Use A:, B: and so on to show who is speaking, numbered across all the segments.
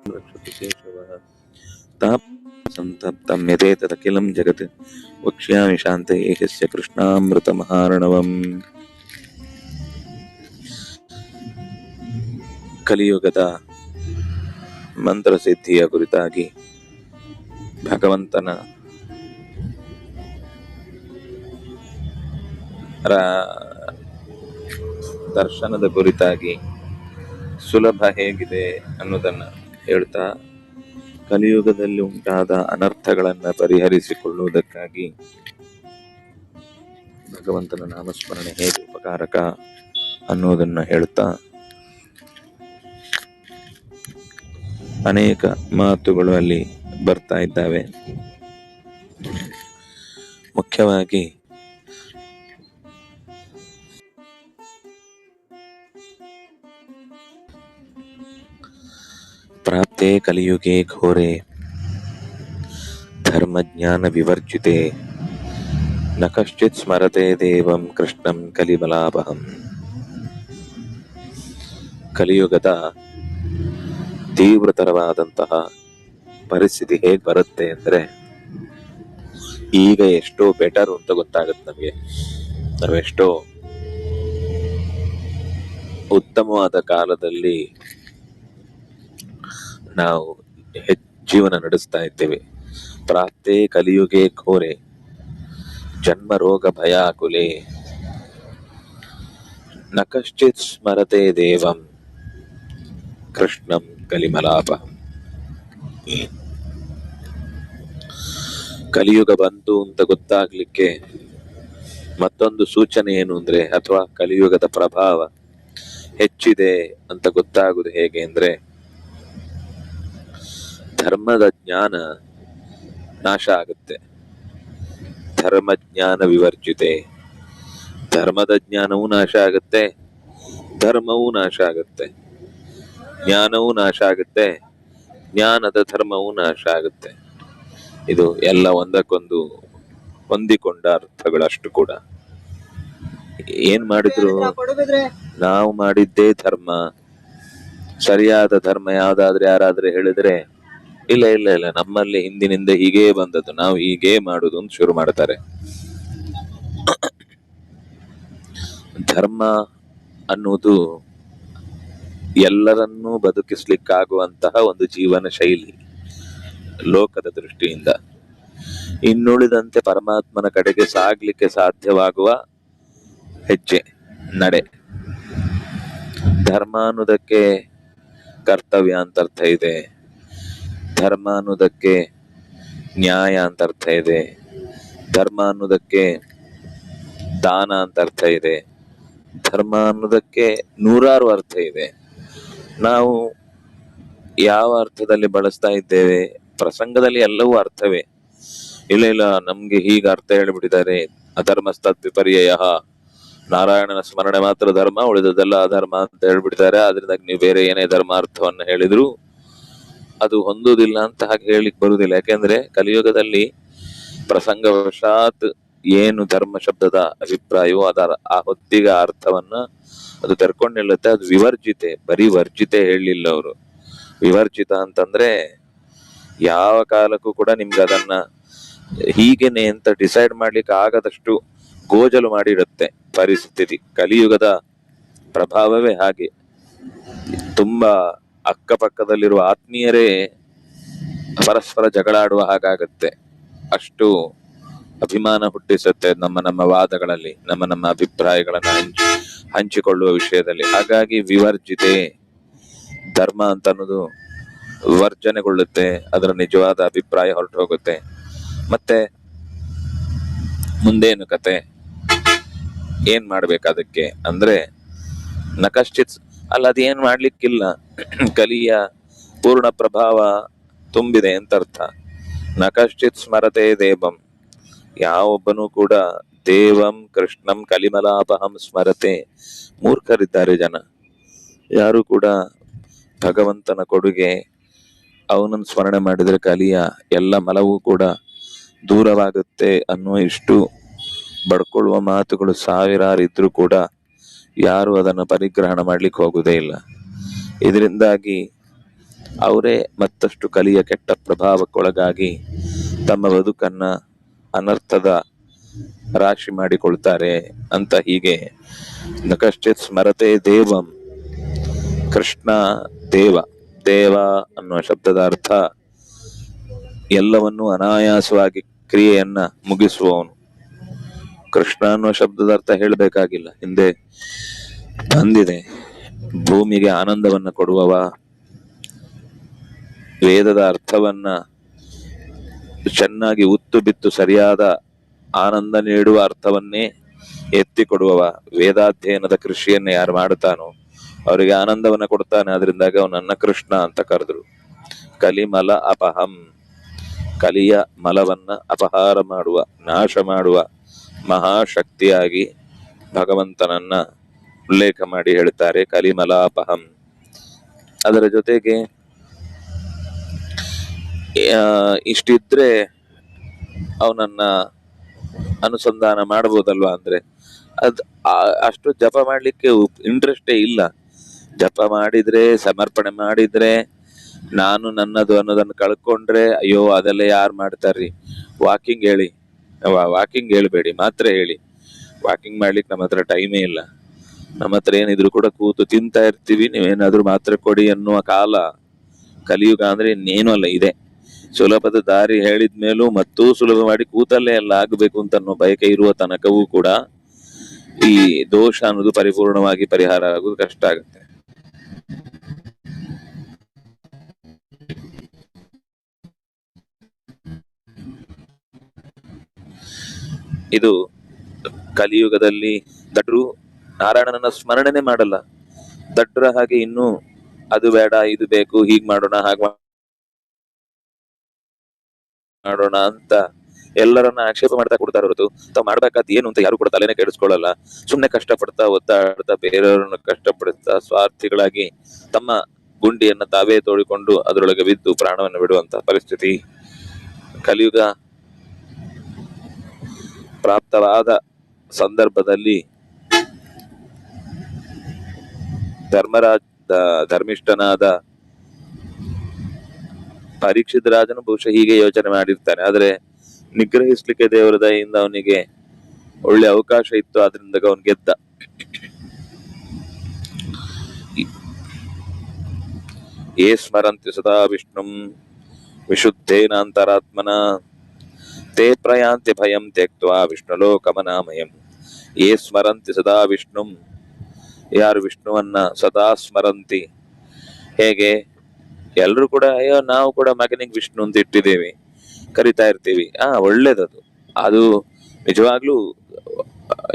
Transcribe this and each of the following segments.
A: रक्षतु केशवः ताप सन्तप्तं यदेतदखिलं जगत् वक्ष्यामि शान्तये यस्य कृष्णामृतमहार्णवम् ಕಲಿಯುಗದ ಮಂತ್ರಸಿದ್ಧಿಯ ಕುರಿತಾಗಿ ಭಗವಂತನ ರ- ದರ್ಶನದ ಕುರಿತಾಗಿ ಸುಲಭ ಹೇಗಿದೆ ಅನ್ನೋದನ್ನ ಹೇಳ್ತಾ, ಕಲಿಯುಗದಲ್ಲಿ ಉಂಟಾದ ಅನರ್ಥಗಳನ್ನು ಪರಿಹರಿಸಿಕೊಳ್ಳುವುದಕ್ಕಾಗಿ ಭಗವಂತನ ನಾಮಸ್ಮರಣೆ ಹೇಗೆ ಉಪಕಾರಕ ಅನ್ನೋದನ್ನು ಹೇಳ್ತಾ, ಅನೇಕ ಮಾತುಗಳು ಅಲ್ಲಿ ಬರ್ತಾ ಇದ್ದಾವೆ. ಮುಖ್ಯವಾಗಿ ಪ್ರಾಪ್ತೆ ಕಲಿಯುಗೆ ಘೋರೆ. ಧರ್ಮಜ್ಞಾನ ವಿವರ್ಜಿತೆ. ನ ಕಶ್ಚಿತ್ ಸ್ಮರತೆ ದೇವಂ ಕೃಷ್ಣಂ ಕಲಿಬಲಾಪಹಂ ಕಲಿಯುಗದ ತೀವ್ರತರವಾದಂತಹ ಪರಿಸ್ಥಿತಿ ಹೇಗೆ ಬರುತ್ತೆ ಅಂದರೆ, ಈಗ ಎಷ್ಟೋ ಬೆಟರ್ ಅಂತ ಗೊತ್ತಾಗುತ್ತೆ ನಮಗೆ. ನಾವೆಷ್ಟೋ ಉತ್ತಮವಾದ ಕಾಲದಲ್ಲಿ ನಾವು ಜೀವನ ನಡೆಸ್ತಾ ಇದ್ದೇವೆ. ಪ್ರಾಪ್ತೆ ಕಲಿಯುಗೆ ಕೋರೆ ಜನ್ಮ, ರೋಗ ಭಯಾಕುಲೆ ನ ಕಶ್ಚಿತ್ ಸ್ಮರತೆ ದೇವಂ, ಕೃಷ್ಣಂ ಕಲಿಮಲಾಪ ಕಲಿಯುಗ ಬಂತು ಅಂತ ಗೊತ್ತಾಗ್ಲಿಕ್ಕೆ ಮತ್ತೊಂದು ಸೂಚನೆ ಏನು ಅಂದ್ರೆ, ಅಥವಾ ಕಲಿಯುಗದ ಪ್ರಭಾವ ಹೆಚ್ಚಿದೆ ಅಂತ ಗೊತ್ತಾಗುದು ಹೇಗೆ ಅಂದ್ರೆ ಧರ್ಮದ ಜ್ಞಾನ ನಾಶ ಆಗುತ್ತೆ. ಧರ್ಮ ಜ್ಞಾನ ವಿವರ್ಜಿತೆ. ಧರ್ಮದ ಜ್ಞಾನವೂ ನಾಶ ಆಗುತ್ತೆ. ಧರ್ಮವೂ ನಾಶ ಆಗುತ್ತೆ. ಜ್ಞಾನವೂ ನಾಶ ಆಗುತ್ತೆ. ಜ್ಞಾನದ ಧರ್ಮವೂ ನಾಶ ಆಗುತ್ತೆ. ಇದು ಎಲ್ಲ ಒಂದಕ್ಕೊಂದು ಹೊಂದಿಕೊಂಡ ಅರ್ಥಗಳಷ್ಟು ಕೂಡ. ಏನ್ ಮಾಡಿದ್ರು? ನಾವು ಮಾಡಿದ್ದೇ ಧರ್ಮ. ಸರಿಯಾದ ಧರ್ಮ ಯಾವ್ದಾದ್ರೆ ಯಾರಾದ್ರೆ ಹೇಳಿದ್ರೆ ಇಲ್ಲ ಇಲ್ಲ ಇಲ್ಲ. ನಮ್ಮಲ್ಲಿ ಹಿಂದಿನಿಂದ ಹೀಗೇ ಬಂದದ್ದು. ನಾವು ಹೀಗೇ ಮಾಡುದು ಅಂತ ಶುರು ಮಾಡ್ತಾರೆ ಧರ್ಮ ಅನ್ನುವುದು ಎಲ್ಲರನ್ನೂ ಬದುಕಿಸ್ಲಿಕ್ಕಾಗುವಂತಹ ಒಂದು ಜೀವನ ಶೈಲಿ ಲೋಕದ ದೃಷ್ಟಿಯಿಂದ. ಇನ್ನುಳಿದಂತೆ ಪರಮಾತ್ಮನ ಕಡೆಗೆ ಸಾಗ್ಲಿಕ್ಕೆ ಸಾಧ್ಯವಾಗುವ ಹೆಜ್ಜೆ, ನಡೆ. ಧರ್ಮ ಅನ್ನೋದಕ್ಕೆ ಕರ್ತವ್ಯ ಅಂತ ಅರ್ಥ ಇದೆ. ಧರ್ಮ ಅನ್ನೋದಕ್ಕೆ ನ್ಯಾಯ ಅಂತ ಅರ್ಥ ಇದೆ. ಧರ್ಮ ಅನ್ನೋದಕ್ಕೆ ದಾನ ಅಂತ ಅರ್ಥ ಇದೆ. ಧರ್ಮ ಅನ್ನೋದಕ್ಕೆ ನೂರಾರು ಅರ್ಥ ಇದೆ. ನಾವು ಯಾವ ಅರ್ಥದಲ್ಲಿ ಬಳಸ್ತಾ ಇದ್ದೇವೆ? ಪ್ರಸಂಗದಲ್ಲಿ ಎಲ್ಲವೂ ಅರ್ಥವೇ. ಇಲ್ಲ ಇಲ್ಲ, ನಮ್ಗೆ ಹೀಗೆ ಅರ್ಥ ಹೇಳಿಬಿಟ್ಟಿದ್ದಾರೆ. ಅಧರ್ಮಸ್ತತ್ ವಿಪರ್ಯಯ ನಾರಾಯಣನ ಸ್ಮರಣೆ ಮಾತ್ರ ಧರ್ಮ ಉಳಿದದೆಲ್ಲ ಅಧರ್ಮ ಅಂತ ಹೇಳ್ಬಿಡ್ತಾರೆ ಅದರಿಂದ ನೀವು ಬೇರೆ ಏನೇ ಧರ್ಮಾರ್ಥವನ್ನ ಹೇಳಿದ್ರು ಅದು ಹೊಂದುವುದಿಲ್ಲ ಅಂತ ಹಾಗೆ ಹೇಳಲಿಕ್ಕೆ ಬರುವುದಿಲ್ಲ. ಯಾಕೆಂದ್ರೆ ಕಲಿಯುಗದಲ್ಲಿ ಪ್ರಸಂಗವಶಾತ್ ಏನು ಧರ್ಮ ಶಬ್ದದ ಅಭಿಪ್ರಾಯವೋ ಅದರ ಆ ಹೊತ್ತಿಗ ಅರ್ಥವನ್ನ ಅದು ತರ್ಕೊಂಡು ನಿಲ್ಲುತ್ತೆ. ಅದು ವಿವರ್ಜಿತೆ, ಬರೀ ವರ್ಜಿತೆ ಹೇಳಲಿಲ್ಲ ಅವರು. ವಿವರ್ಜಿತ ಅಂತಂದ್ರೆ ಯಾವ ಕಾಲಕ್ಕೂ ಕೂಡ ನಿಮ್ಗೆ ಅದನ್ನ ಹೀಗೇನೆ ಅಂತ ಡಿಸೈಡ್ ಮಾಡ್ಲಿಕ್ಕೆ ಆಗದಷ್ಟು ಗೋಜಲು ಮಾಡಿರುತ್ತೆ ಪರಿಸ್ಥಿತಿ. ಕಲಿಯುಗದ ಪ್ರಭಾವವೇ ಹಾಗೆ. ತುಂಬಾ ಅಕ್ಕಪಕ್ಕದಲ್ಲಿರುವ ಆತ್ಮೀಯರೇ ಪರಸ್ಪರ ಜಗಳಾಡುವ ಹಾಗಾಗತ್ತೆ. ಅಷ್ಟು ಅಭಿಮಾನ ಹುಟ್ಟಿಸುತ್ತೆ ನಮ್ಮ ನಮ್ಮ ವಾದಗಳಲ್ಲಿ, ನಮ್ಮ ನಮ್ಮ ಅಭಿಪ್ರಾಯಗಳನ್ನು ಹಂಚಿ, ಹಂಚಿಕೊಳ್ಳುವ ವಿಷಯದಲ್ಲಿ. ಹಾಗಾಗಿ ವಿವರ್ಜಿತೆ, ಧರ್ಮ ಅಂತ ಅನ್ನೋದು ವರ್ಜನೆಗೊಳ್ಳುತ್ತೆ, ಅದರ ನಿಜವಾದ ಅಭಿಪ್ರಾಯ ಹೊರಟು ಹೋಗುತ್ತೆ ಮತ್ತೆ ಮುಂದೇನು ಕತೆ? ಏನ್ ಮಾಡ್ಬೇಕು ಅದಕ್ಕೆ? ಅಂದ್ರೆ ನಕಶ್ಚಿತ್ ಅಲ್ಲ ಅದೇನ್ ಮಾಡ್ಲಿಕ್ಕಿಲ್ಲ. ಕಲಿಯ ಪೂರ್ಣ ಪ್ರಭಾವ ತುಂಬಿದೆ ಅಂತ ಅರ್ಥ ನಕಶ್ಚಿತ್ ಸ್ಮರತೆ ದೇವಂ. ಯಾವೊಬ್ಬನೂ ಕೂಡ ದೇವಂ ಕೃಷ್ಣಂ ಕಲಿಮಲಾಪಹಂ ಸ್ಮರತೆ. ಮೂರ್ಖರಿದ್ದಾರೆ ಜನ. ಯಾರು ಕೂಡ ಭಗವಂತನ ಕೊಡುಗೆ, ಅವನನ್ನು ಸ್ಮರಣೆ ಮಾಡಿದರೆ ಕಲಿಯ ಎಲ್ಲ ಮಲವೂ ಕೂಡ ದೂರವಾಗುತ್ತೆ ಅನ್ನುವ ಇಷ್ಟು ಬಡ್ಕೊಳ್ಳುವ ಮಾತುಗಳು ಸಾವಿರಾರು ಇದ್ರೂ ಕೂಡ ಯಾರು ಅದನ್ನು ಪರಿಗ್ರಹಣ ಮಾಡಲಿಕ್ಕೆ ಹೋಗುವುದೇ ಇಲ್ಲ. ಇದರಿಂದಾಗಿ ಅವರೇ ಮತ್ತಷ್ಟು ಕಲಿಯ ಕೆಟ್ಟ ಪ್ರಭಾವಕ್ಕೊಳಗಾಗಿ ತಮ್ಮ ಬದುಕನ್ನು ಅನರ್ಥದ ರಾಶಿ ಮಾಡಿಕೊಳ್ತಾರೆ ಅಂತ ಹೀಗೆ ನ ಕಶ್ಚಿತ್ ಸ್ಮರತೆ ದೇವಂ ಕೃಷ್ಣ ದೇವ ದೇವ ಅನ್ನುವ ಶಬ್ದದ ಅರ್ಥ ಎಲ್ಲವನ್ನೂ ಅನಾಯಾಸವಾಗಿ ಕ್ರಿಯೆಯನ್ನ ಮುಗಿಸುವವನು. ಕೃಷ್ಣ ಅನ್ನುವ ಶಬ್ದದ ಅರ್ಥ ಹೇಳಬೇಕಾಗಿಲ್ಲ. ಹಿಂದೆ ಬಂದಿದೆ. ಭೂಮಿಗೆ ಆನಂದವನ್ನ ಕೊಡುವವ, ವೇದದ ಅರ್ಥವನ್ನ ಚೆನ್ನಾಗಿ ಉತ್ತು ಬಿತ್ತು ಸರಿಯಾದ ಆನಂದ ನೀಡುವ ಅರ್ಥವನ್ನೇ ಎತ್ತಿ ಕೊಡುವವ ವೇದಾಧ್ಯಯನದ ಕೃಷಿಯನ್ನು ಯಾರು ಮಾಡುತ್ತಾನೋ, ಅವರಿಗೆ ಆನಂದವನ್ನ ಕೊಡ್ತಾನೆ. ಅದರಿಂದಾಗಿ ಅವನನ್ನ ಕೃಷ್ಣ ಅಂತ ಕರೆದ್ರು. ಕಲಿಮಲ ಅಪಹಂ. ಕಲಿಯ ಮಲವನ್ನ ಅಪಹಾರ ಮಾಡುವ, ನಾಶ ಮಾಡುವ. ಮಹಾಶಕ್ತಿಯಾಗಿ ಭಗವಂತನನ್ನ ಉಲ್ಲೇಖ ಮಾಡಿ ಹೇಳ್ತಾರೆ ಕಲಿಮಲಾಪಹಂ. ಅದರ ಜೊತೆಗೆ ಇಷ್ಟಿದ್ರೆ ಅವನನ್ನ ಅನುಸಂಧಾನ ಮಾಡಬಹುದಲ್ವಾ ಅಂದ್ರೆ, ಅದ್ ಅಷ್ಟು ಜಪ ಮಾಡ್ಲಿಕ್ಕೆ ಇಂಟ್ರೆಸ್ಟೇ ಇಲ್ಲ. ಜಪ ಮಾಡಿದ್ರೆ, ಸಮರ್ಪಣೆ ಮಾಡಿದ್ರೆ, ನಾನು ನನ್ನದು ಅನ್ನೋದನ್ನು ಕಳ್ಕೊಂಡ್ರೆ, ಅಯ್ಯೋ ಅದೆಲ್ಲ ಯಾರು ಮಾಡ್ತಾರ್ರಿ? ವಾಕಿಂಗ್ ಹೇಳಿ. ವಾಕಿಂಗ್ ಹೇಳ್ಬೇಡಿ, ಮಾತ್ರ ಹೇಳಿ. ವಾಕಿಂಗ್ ಮಾಡ್ಲಿಕ್ಕೆ ನಮ್ಮ ಹತ್ರ ಟೈಮೇ ಇಲ್ಲ. ನಮ್ಮ ಹತ್ರ ಏನಿದ್ರು ಕೂಡ ಕೂತು ತಿಂತಾ ಇರ್ತೀವಿ, ನೀವೇನಾದ್ರೂ ಮಾತ್ರ ಕೊಡಿ ಅನ್ನುವ ಕಾಲ ಕಲಿಯುಗ ಅಂದ್ರೆ ಇನ್ನೇನು ಅಲ್ಲ, ಇದೆ. ಸುಲಭದ ದಾರಿ ಹೇಳಿದ ಮೇಲೂ ಮತ್ತೂ ಸುಲಭ ಮಾಡಿ ಕೂತಲ್ಲೇ ಎಲ್ಲ ಆಗಬೇಕು ಅಂತ ಅನ್ನೋ ಬಯಕೆ ಇರುವ ತನಕವೂ ಕೂಡ ಈ ದೋಷ ಅನ್ನೋದು ಪರಿಪೂರ್ಣವಾಗಿ ಪರಿಹಾರ ಆಗೋದು ಕಷ್ಟ ಆಗುತ್ತೆ. ಇದು ಕಲಿಯುಗದಲ್ಲಿ ದಡ್ರು ನಾರಾಯಣನ ಸ್ಮರಣೆನೆ ಮಾಡಲ್ಲ. ದಡ್ರ ಹಾಗೆ ಇನ್ನು ಅದು ಬೇಡ, ಇದು ಬೇಕು, ಹೀಗ್ ಮಾಡೋಣ, ಹಾಗೆ ಮಾಡೋಣ ಅಂತ ಎಲ್ಲರನ್ನ ಆಕ್ಷೇಪ ಮಾಡ್ತಾ ಕೊಡ್ತಾರ ಹೊರತು. ತಾವ್ ಮಾಡ್ಬೇಕಾದ ಏನು ಅಂತ ಯಾರು ಕೂಡ ತಲೆನೇ ಕೆಡಿಸ್ಕೊಳ್ಳಲ್ಲ. ಸುಮ್ನೆ ಕಷ್ಟಪಡ್ತಾ ಒತ್ತಾಡ್ತಾ ಬೇರೆಯವರನ್ನು ಕಷ್ಟಪಡ್ತಾ, ಸ್ವಾರ್ಥಿಗಳಾಗಿ ತಮ್ಮ ಗುಂಡಿಯನ್ನ ತಾವೇ ತೋಡಿಕೊಂಡು ಅದರೊಳಗೆ ಬಿದ್ದು ಪ್ರಾಣವನ್ನು ಬಿಡುವಂತ ಪರಿಸ್ಥಿತಿ ಕಲಿಯುಗ ಪ್ರಾಪ್ತವಾದ ಸಂದರ್ಭದಲ್ಲಿ ಧರ್ಮರಾಜ್ ಧರ್ಮಿಷ್ಠನಾದ ಪರೀಕ್ಷಿತ ರಾಜನು ಬಹುಶಃ ಹೀಗೆ ಯೋಚನೆ ಮಾಡಿರ್ತಾನೆ. ಆದರೆ ನಿಗ್ರಹಿಸ್ಲಿಕ್ಕೆ ದೇವರ ದಯಿಂದ ಅವನಿಗೆ ಒಳ್ಳೆ ಅವಕಾಶ ಇತ್ತು, ಆದ್ರಿಂದ ಅವನು ಗೆದ್ದ. ಏ ಸ್ಮರಂತಿ ಸದಾ ವಿಷ್ಣುಂ ವಿಶುದ್ಧೇನ ತೇ ಪ್ರಯಾಂತಿ ಭಯಂ ತ್ಯಕ್ತ್ವಾ ವಿಷ್ಣುಲೋಕಮನಾಮಯಂ ಏ ಸ್ಮರಂತಿ ಸದಾ ವಿಷ್ಣುಂ ಯಾರು ವಿಷ್ಣುವನ್ನ ಸದಾ ಸ್ಮರಂತಿ ಹೇಗೆ? ಎಲ್ಲರೂ ಕೂಡ, ಅಯ್ಯೋ, ನಾವು ಕೂಡ ಮಗನಿಗೆ ವಿಷ್ಣು ಅಂತ ಇಟ್ಟಿದ್ದೀವಿ, ಕರಿತಾ ಇರ್ತೀವಿ. ಆ, ಒಳ್ಳೇದದು. ಅದು ನಿಜವಾಗ್ಲೂ,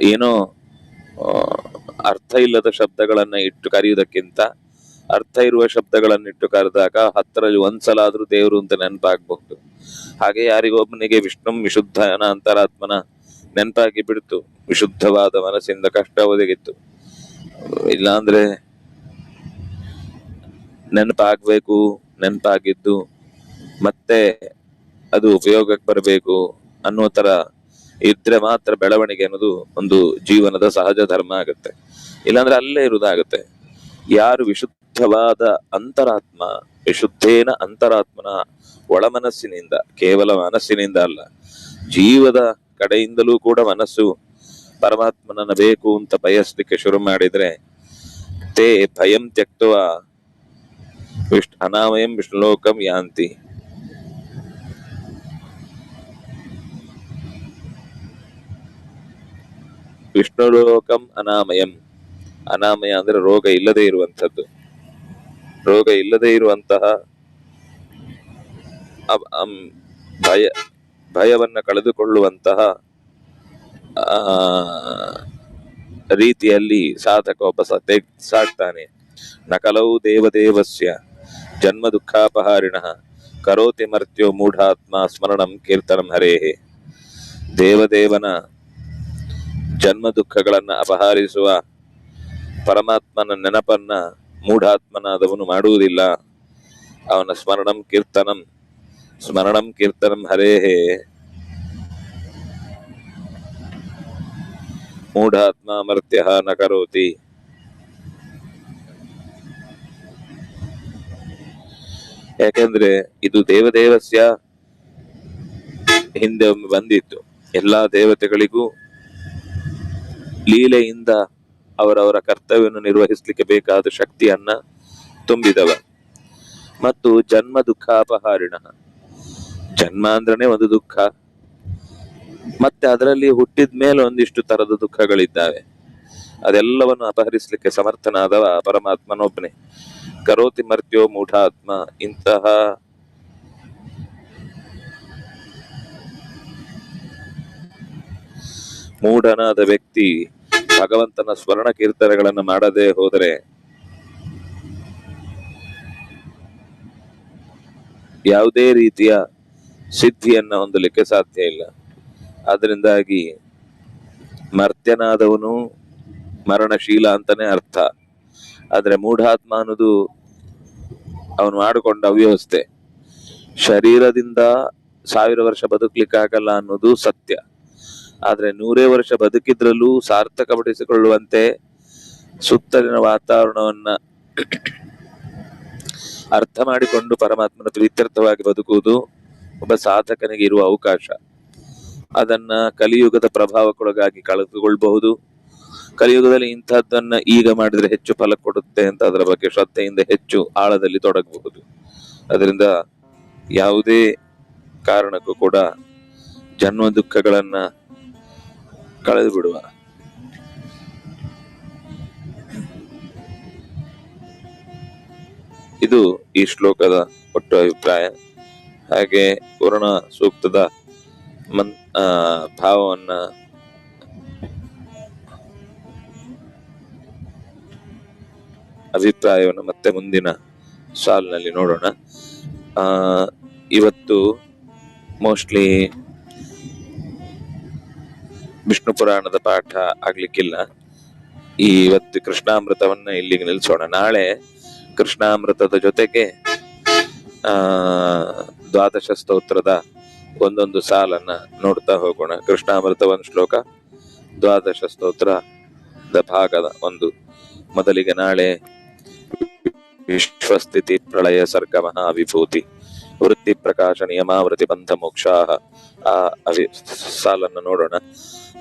A: ಏನೋ ಅರ್ಥ ಇಲ್ಲದ ಶಬ್ದಗಳನ್ನ ಇಟ್ಟು ಕರೆಯುವುದಕ್ಕಿಂತ, ಅರ್ಥ ಇರುವ ಶಬ್ದಗಳನ್ನಿಟ್ಟು ಕರೆದಾಗ ಹತ್ತರಲ್ಲಿ ಒಂದ್ಸಲ ಆದ್ರೂ ದೇವರು ಅಂತ ನೆನಪಾಗಬಹುದು. ಹಾಗೆ ಯಾರಿಗೊಬ್ಬನಿಗೆ ವಿಷ್ಣು ವಿಶುದ್ಧನ ಅಂತರಾತ್ಮನ ನೆನಪಾಗಿ ಬಿಡ್ತು. ವಿಶುದ್ಧವಾದ ಮನಸ್ಸಿಂದ ಕಷ್ಟ ಒದಗಿತ್ತು. ಇಲ್ಲಾಂದ್ರೆ ನೆನಪಾಗಬೇಕು, ನೆನಪಾಗಿದ್ದು ಮತ್ತೆ ಅದು ಉಪಯೋಗಕ್ಕೆ ಬರಬೇಕು ಅನ್ನೋ ತರ ಇದ್ರೆ ಮಾತ್ರ ಬೆಳವಣಿಗೆ ಅನ್ನೋದು ಒಂದು ಜೀವನದ ಸಹಜ ಧರ್ಮ ಆಗುತ್ತೆ. ಇಲ್ಲಾಂದ್ರೆ ಅಲ್ಲೇ ಇರುವುದಾಗುತ್ತೆ. ಯಾರು ವಿಶುದ್ಧವಾದ ಅಂತರಾತ್ಮ ವಿಶುದ್ಧೇನ ಅಂತರಾತ್ಮನ ಒಳ ಮನಸ್ಸಿನಿಂದ ಕೇವಲ ಮನಸ್ಸಿನಿಂದ ಅಲ್ಲ, ಜೀವದ ಕಡೆಯಿಂದಲೂ ಕೂಡ ಮನಸ್ಸು ಪರಮಾತ್ಮನನ್ನ ಬೇಕು ಅಂತ ಬಯಸ್ಲಿಕ್ಕೆ ಶುರು ಮಾಡಿದ್ರೆ, ತೇ ಭಯಂ ತೆಕ್ತುವ ವಿಷ್ಣು ಅನಾಮಯಂ ವಿಷ್ಣುಲೋಕಂ ಯಾಂತಿ. ವಿಷ್ಣುಲೋಕಂ ಅನಾಮಯಂ. ಅನಾಮಯ ಅಂದ್ರೆ ರೋಗ ಇಲ್ಲದೆ ಇರುವಂತದ್ದು ರೋಗ ಇಲ್ಲದೆ ಇರುವಂತಹ ಭಯ, ಭಯವನ್ನು ಕಳೆದುಕೊಳ್ಳುವಂತಹ ರೀತಿಯಲ್ಲಿ ಸಾಧಕ ಒಬ್ಬ ಸಾಕ್ತಾನೆ. ನಕಲೌ ದೇವದೇವಸ್ಯ, ಜನ್ಮ ದುಃಖಾಪಹಾರಿಣ, ಕರೋತಿ ಮರ್ತ್ಯೋ ಮೂಢಾತ್ಮ ಸ್ಮರಣಂ ಕೀರ್ತನಂ ಹರೇಹೇ. ದೇವದೇವನ ಜನ್ಮ ದುಃಖಗಳನ್ನು ಅಪಹರಿಸುವ ಪರಮಾತ್ಮನ ನೆನಪನ್ನ ಮೂಢಾತ್ಮನಾದವನು ಮಾಡುವುದಿಲ್ಲ. ಅವನ ಸ್ಮರಣಂ ಕೀರ್ತನಂ. ಸ್ಮರಣಂ ಕೀರ್ತನಂ ಹರೇಹೇ ಮೂಢಾತ್ಮ ಮರ್ತ್ಯ ನ ಕರೋತಿ. ಯಾಕೆಂದ್ರೆ ಇದು ದೇವದೇವಸ್ಯ ಹಿಂದೆ ಒಮ್ಮೆ ಬಂದಿತ್ತು. ಎಲ್ಲಾ ದೇವತೆಗಳಿಗೂ ಲೀಲೆಯಿಂದ ಅವರವರ ಕರ್ತವ್ಯವನ್ನು ನಿರ್ವಹಿಸಲಿಕ್ಕೆ ಬೇಕಾದ ಶಕ್ತಿಯನ್ನ ತುಂಬಿದವ. ಮತ್ತು ಜನ್ಮ ದುಃಖಾಪಹಾರಿಣ. ಜನ್ಮ ಅಂದ್ರನೇ ಒಂದು ದುಃಖ. ಮತ್ತೆ ಅದರಲ್ಲಿ ಹುಟ್ಟಿದ ಮೇಲೆ ಒಂದಿಷ್ಟು ತರದ ದುಃಖಗಳಿದ್ದಾವೆ. ಅದೆಲ್ಲವನ್ನು ಅಪಹರಿಸಲಿಕ್ಕೆ ಸಮರ್ಥನಾದವ ಪರಮಾತ್ಮನೊಬ್ಬನೇ. ಕರೋತಿ ಮರ್ತ್ಯೋ ಮೂಢಾತ್ಮ. ಇಂತಹ ಮೂಢನಾದ ವ್ಯಕ್ತಿ ಭಗವಂತನ ಸ್ವರ್ಣ ಕೀರ್ತನೆಗಳನ್ನು ಮಾಡದೆ ಹೋದರೆ ಯಾವುದೇ ರೀತಿಯ ಸಿದ್ಧಿಯನ್ನು ಹೊಂದಲಿಕ್ಕೆ ಸಾಧ್ಯ ಇಲ್ಲ. ಅದರಿಂದಾಗಿ ಮರ್ತ್ಯನಾದವನು ಮರಣಶೀಲ ಅಂತಾನೆ ಅರ್ಥ. ಆದರೆ ಮೂಢಾತ್ಮ ಅನ್ನೋದು ಅವನು ಮಾಡಿಕೊಂಡ ಅವ್ಯವಸ್ಥೆ. ಶರೀರದಿಂದ ಸಾವಿರ ವರ್ಷ ಬದುಕಲಿಕ್ಕಾಗಲ್ಲ ಅನ್ನೋದು ಸತ್ಯ. ಆದ್ರೆ ನೂರೇ ವರ್ಷ ಬದುಕಿದ್ರಲ್ಲೂ ಸಾರ್ಥಕಪಡಿಸಿಕೊಳ್ಳುವಂತೆ ಸುತ್ತಲಿನ ವಾತಾವರಣವನ್ನ ಅರ್ಥ ಮಾಡಿಕೊಂಡು ಪರಮಾತ್ಮನ ಪ್ರೀತ್ಯರ್ಥವಾಗಿ ಬದುಕುವುದು ಒಬ್ಬ ಸಾಧಕನಿಗೆ ಇರುವ ಅವಕಾಶ. ಅದನ್ನ ಕಲಿಯುಗದ ಪ್ರಭಾವಕ್ಕೊಳಗಾಗಿ ಕಳೆದುಕೊಳ್ಬಹುದು. ಕಲಿಯುಗದಲ್ಲಿ ಇಂಥದ್ದನ್ನ ಈಗ ಮಾಡಿದ್ರೆ ಹೆಚ್ಚು ಫಲ ಕೊಡುತ್ತೆ ಅಂತ ಅದರ ಬಗ್ಗೆ ಶ್ರದ್ಧೆಯಿಂದ ಹೆಚ್ಚು ಆಳದಲ್ಲಿ ತೊಡಗಬಹುದು. ಅದರಿಂದ ಯಾವುದೇ ಕಾರಣಕ್ಕೂ ಕೂಡ ಜನ್ಮ ದುಃಖಗಳನ್ನ ಕಳೆದು ಬಿಡುವ. ಇದು ಈ ಶ್ಲೋಕದ ಒಟ್ಟು ಅಭಿಪ್ರಾಯ. ಹಾಗೆ ಪೂರ್ಣ ಸೂಕ್ತದ ಮನ್ ಭಾವವನ್ನ ಅಭಿಪ್ರಾಯವನ್ನು ಮತ್ತೆ ಮುಂದಿನ ಸಾಲಿನಲ್ಲಿ ನೋಡೋಣ. ಆ, ಇವತ್ತು ಮೋಸ್ಟ್ಲಿ ವಿಷ್ಣು ಪುರಾಣದ ಪಾಠ ಆಗ್ಲಿಕ್ಕಿಲ್ಲ. ಈ ಇವತ್ತು ಕೃಷ್ಣಾಮೃತವನ್ನ ಇಲ್ಲಿಗೆ ನಿಲ್ಸೋಣ. ನಾಳೆ ಕೃಷ್ಣಾಮೃತದ ಜೊತೆಗೆ, ಆ, ದ್ವಾದಶ ಸ್ತೋತ್ರದ ಒಂದೊಂದು ಸಾಲನ್ನ ನೋಡ್ತಾ ಹೋಗೋಣ. ಕೃಷ್ಣಾಮೃತ ಒಂದು ಶ್ಲೋಕ, ದ್ವಾದಶ ಸ್ತೋತ್ರದ ಭಾಗದ ಒಂದು. ಮೊದಲಿಗೆ ನಾಳೆ ವಿಶ್ವಸ್ಥಿತಿ ಪ್ರಳಯ ಸರ್ಗ ಮಹಾವಿಭೂತಿ. ವೃತ್ತಿ ಪ್ರಕಾಶ ನಿಯಮಾವೃತಿ ಬಂಧ ಮೋಕ್ಷಾಹ. ಆ, ಅವಿ, ಸಾಲನ್ನು ನೋಡೋಣ.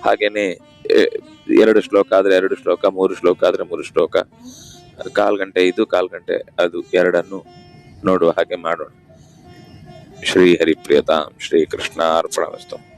A: ಹಾಗೇನೆ ಎರಡು ಶ್ಲೋಕ ಆದ್ರೆ ಎರಡು ಶ್ಲೋಕ, ಮೂರು ಶ್ಲೋಕ ಆದ್ರೆ ಮೂರು ಶ್ಲೋಕ. ಕಾಲ್ ಗಂಟೆ ಇದು, ಕಾಲ್ ಗಂಟೆ ಅದು ಎರಡನ್ನು ನೋಡುವ ಹಾಗೆ ಮಾಡೋಣ. ಶ್ರೀ ಹರಿಪ್ರಿಯತಾಂ ಶ್ರೀ ಕೃಷ್ಣ ಅರ್ಪಣವಸ್ತು